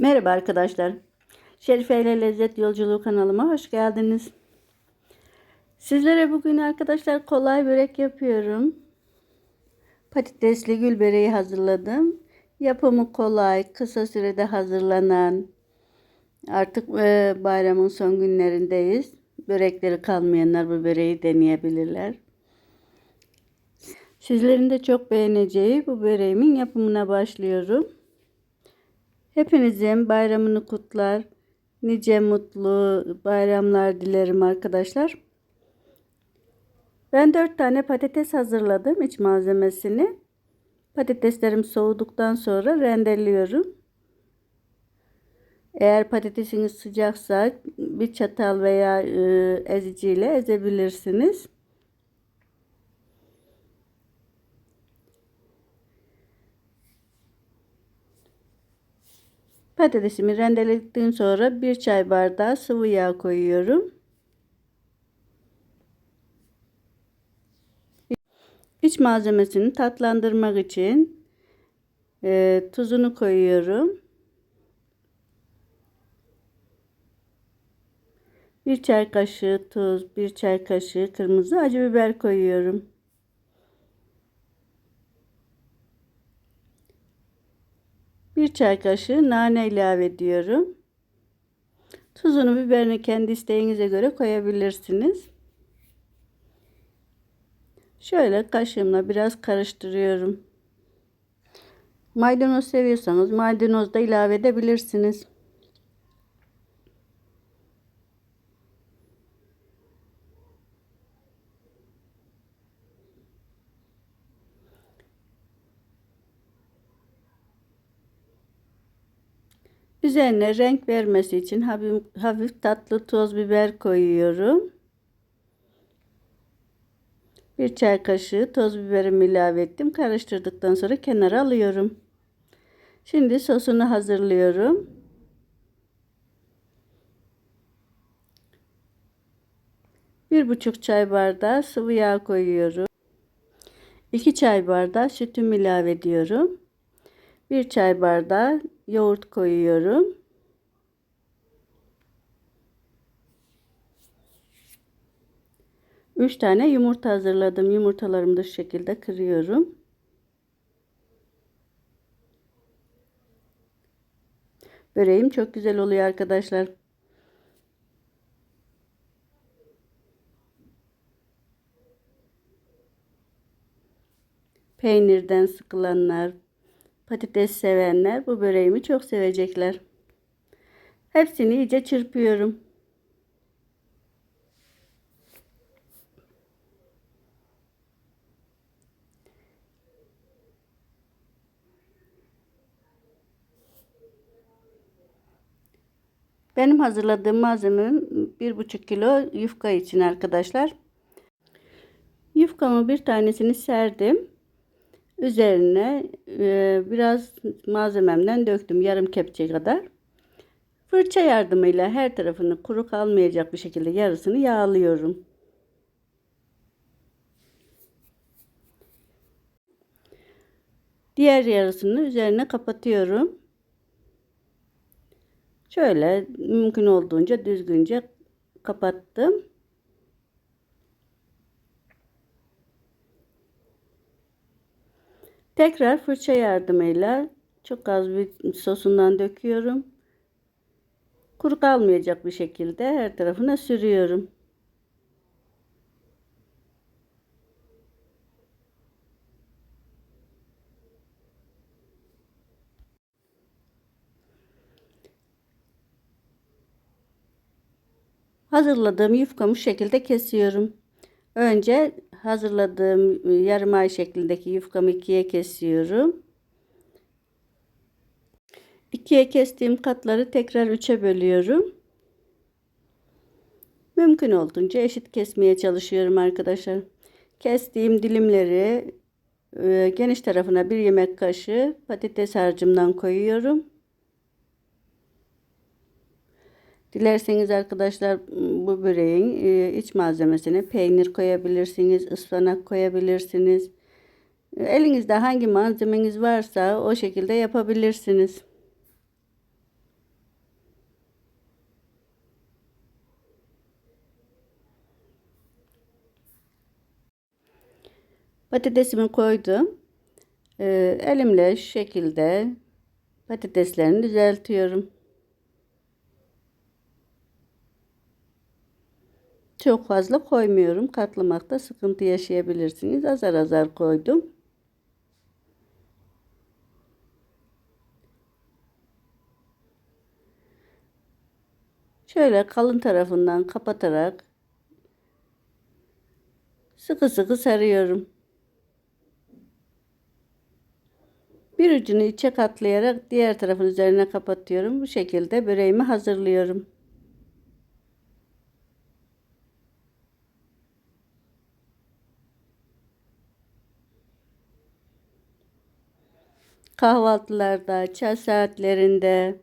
Merhaba arkadaşlar. Şerife ile Lezzet Yolculuğu kanalıma hoş geldiniz. Sizlere bugün arkadaşlar kolay börek yapıyorum. Patatesli gül böreği hazırladım. Yapımı kolay, kısa sürede hazırlanan. Artık e, bayramın son günlerindeyiz. Börekleri kalmayanlar bu böreği deneyebilirler. Sizlerin de çok beğeneceği bu böreğimin yapımına başlıyorum. Hepinizin bayramını kutlar. Nice mutlu bayramlar dilerim arkadaşlar. Ben 4 tane patates hazırladım iç malzemesini. Patateslerim soğuduktan sonra rendeliyorum. Eğer patatesiniz sıcaksa bir çatal veya e, eziciyle ezebilirsiniz. Patatesimi rendeledikten sonra bir çay bardağı sıvı yağ koyuyorum. İç malzemesini tatlandırmak için e, tuzunu koyuyorum. Bir çay kaşığı tuz, bir çay kaşığı kırmızı acı biber koyuyorum. Bir çay kaşığı nane ilave ediyorum. Tuzunu, biberini kendi isteğinize göre koyabilirsiniz. Şöyle kaşığımla biraz karıştırıyorum. Maydanoz seviyorsanız maydanoz da ilave edebilirsiniz. Üzerine renk vermesi için hafif, hafif tatlı toz biber koyuyorum. Bir çay kaşığı toz biberimi ilave ettim. Karıştırdıktan sonra kenara alıyorum. Şimdi sosunu hazırlıyorum. Bir buçuk çay bardağı sıvı yağ koyuyorum. 2 çay bardağı sütümü ilave ediyorum. 1 çay bardağı yoğurt koyuyorum. Üç tane yumurta hazırladım. Yumurtalarımı da şu şekilde kırıyorum. Böreğim çok güzel oluyor arkadaşlar. Peynirden sıkılanlar, patates sevenler bu böreğimi çok sevecekler. Hepsini iyice çırpıyorum. Benim hazırladığım malzemem bir buçuk kilo yufka için arkadaşlar. Yufkamı bir tanesini serdim. Üzerine e, biraz malzememden döktüm yarım kepçe kadar. Fırça yardımıyla her tarafını kuru kalmayacak bir şekilde yarısını yağlıyorum. Diğer yarısını üzerine kapatıyorum. Şöyle mümkün olduğunca düzgünce kapattım. Tekrar fırça yardımıyla çok az bir sosundan döküyorum. Kuru kalmayacak bir şekilde her tarafına sürüyorum. Hazırladığım yufkamı şekilde kesiyorum. Önce hazırladığım yarım ay şeklindeki yufkamı ikiye kesiyorum. İkiye kestiğim katları tekrar üçe bölüyorum. Mümkün olduğunca eşit kesmeye çalışıyorum arkadaşlar. Kestiğim dilimleri e, geniş tarafına bir yemek kaşığı patates harcımdan koyuyorum. Dilerseniz arkadaşlar bu böreğin e, iç malzemesine peynir koyabilirsiniz, ıspanak koyabilirsiniz. E, elinizde hangi malzemeniz varsa o şekilde yapabilirsiniz. Patatesimi koydum. E, elimle şu şekilde patateslerini düzeltiyorum. Çok fazla koymuyorum. Katlamakta sıkıntı yaşayabilirsiniz. Azar azar koydum. Şöyle kalın tarafından kapatarak sıkı sıkı sarıyorum. Bir ucunu içe katlayarak diğer tarafın üzerine kapatıyorum. Bu şekilde böreğimi hazırlıyorum. Kahvaltılarda, çay saatlerinde,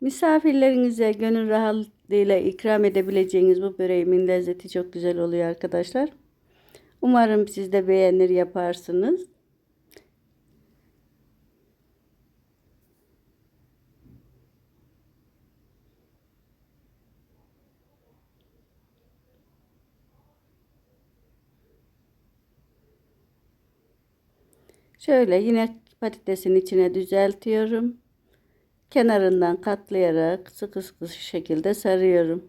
misafirlerinize gönül rahatlığıyla ikram edebileceğiniz bu böreğimin lezzeti çok güzel oluyor arkadaşlar. Umarım siz de beğenir yaparsınız. Şöyle yine patatesin içine düzeltiyorum. Kenarından katlayarak sıkı sıkı şekilde sarıyorum.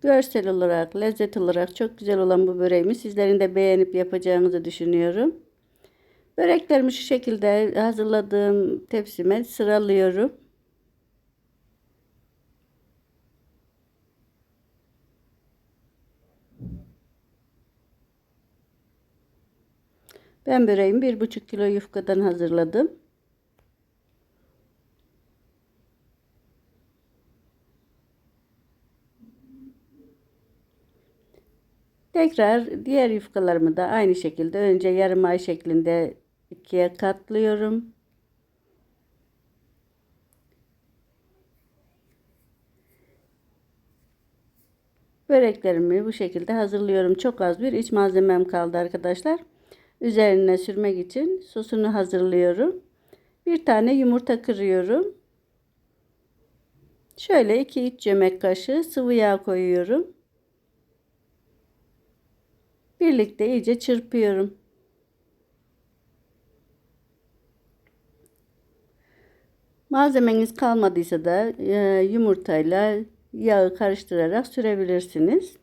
Görsel olarak, lezzet olarak çok güzel olan bu böreğimi sizlerin de beğenip yapacağınızı düşünüyorum. Böreklerimi şu şekilde hazırladığım tepsime sıralıyorum. Ben böreğimi bir buçuk kilo yufkadan hazırladım. Tekrar diğer yufkalarımı da aynı şekilde önce yarım ay şeklinde ikiye katlıyorum. Böreklerimi bu şekilde hazırlıyorum. Çok az bir iç malzemem kaldı arkadaşlar. Üzerine sürmek için sosunu hazırlıyorum. Bir tane yumurta kırıyorum. Şöyle 2-3 yemek kaşığı sıvı yağ koyuyorum. Birlikte iyice çırpıyorum. Malzemeniz kalmadıysa da e, yumurtayla yağı karıştırarak sürebilirsiniz.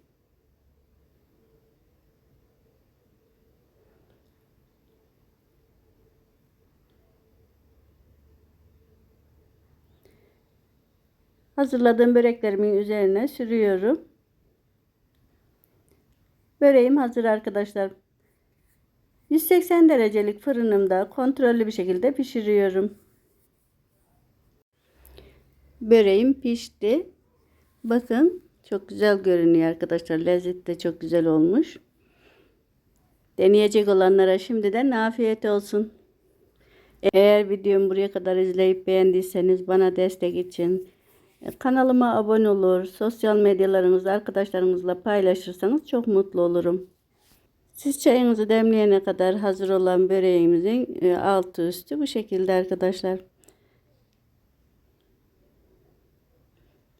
Hazırladığım böreklerimin üzerine sürüyorum. Böreğim hazır arkadaşlar. 180 derecelik fırınımda kontrollü bir şekilde pişiriyorum. Böreğim pişti. Bakın çok güzel görünüyor arkadaşlar. Lezzet de çok güzel olmuş. Deneyecek olanlara şimdiden afiyet olsun. Eğer videomu buraya kadar izleyip beğendiyseniz bana destek için kanalıma abone olur, sosyal medyalarınızda arkadaşlarınızla paylaşırsanız çok mutlu olurum. Siz çayınızı demleyene kadar hazır olan böreğimizin e, altı üstü bu şekilde arkadaşlar.